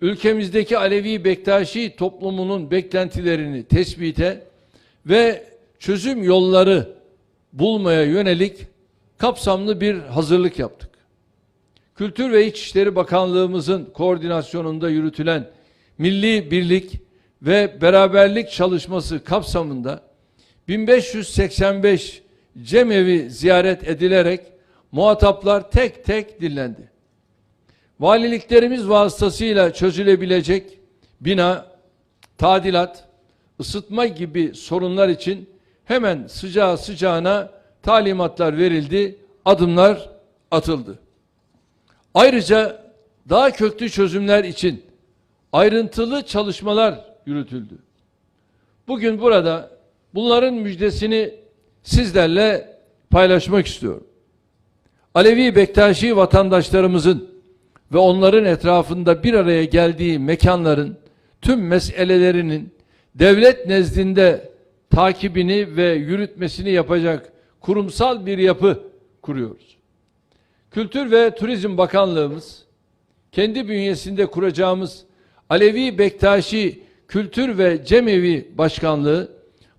ülkemizdeki Alevi Bektaşi toplumunun beklentilerini tespite ve çözüm yolları bulmaya yönelik kapsamlı bir hazırlık yaptık. Kültür ve İçişleri Bakanlığımızın koordinasyonunda yürütülen milli birlik ve beraberlik çalışması kapsamında 1585 cemevi ziyaret edilerek muhataplar tek tek dinlendi. Valiliklerimiz vasıtasıyla çözülebilecek bina, tadilat, ısıtma gibi sorunlar için hemen sıcağı sıcağına talimatlar verildi, adımlar atıldı. Ayrıca daha köklü çözümler için ayrıntılı çalışmalar yürütüldü. Bugün burada bunların müjdesini sizlerle paylaşmak istiyorum. Alevi Bektaşi vatandaşlarımızın ve onların etrafında bir araya geldiği mekanların tüm meselelerinin devlet nezdinde takibini ve yürütmesini yapacak kurumsal bir yapı kuruyoruz. Kültür ve Turizm Bakanlığımız kendi bünyesinde kuracağımız Alevi Bektaşi Kültür ve Cemevi Başkanlığı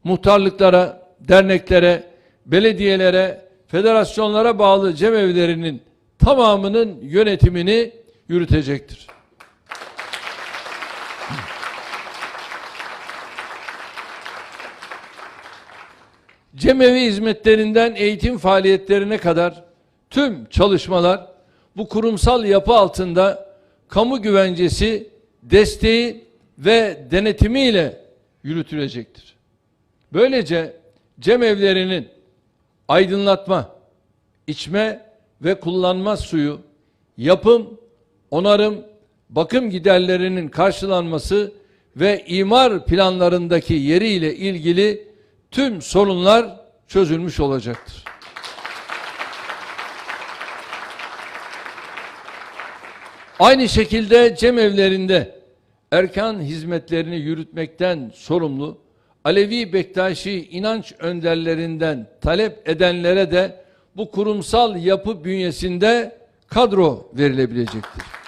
muhtarlıklara, derneklere, belediyelere, federasyonlara bağlı cemevlerinin tamamının yönetimini yürütecektir. Cemevi hizmetlerinden eğitim faaliyetlerine kadar tüm çalışmalar bu kurumsal yapı altında kamu güvencesi, desteği ve denetimiyle yürütülecektir. Böylece cemevlerinin aydınlatma, içme ve kullanma suyu, yapım, onarım, bakım giderlerinin karşılanması ve imar planlarındaki yeriyle ilgili tüm sorunlar çözülmüş olacaktır. Aynı şekilde cemevlerinde erkan hizmetlerini yürütmekten sorumlu Alevi Bektaşi inanç önderlerinden talep edenlere de bu kurumsal yapı bünyesinde kadro verilebilecektir.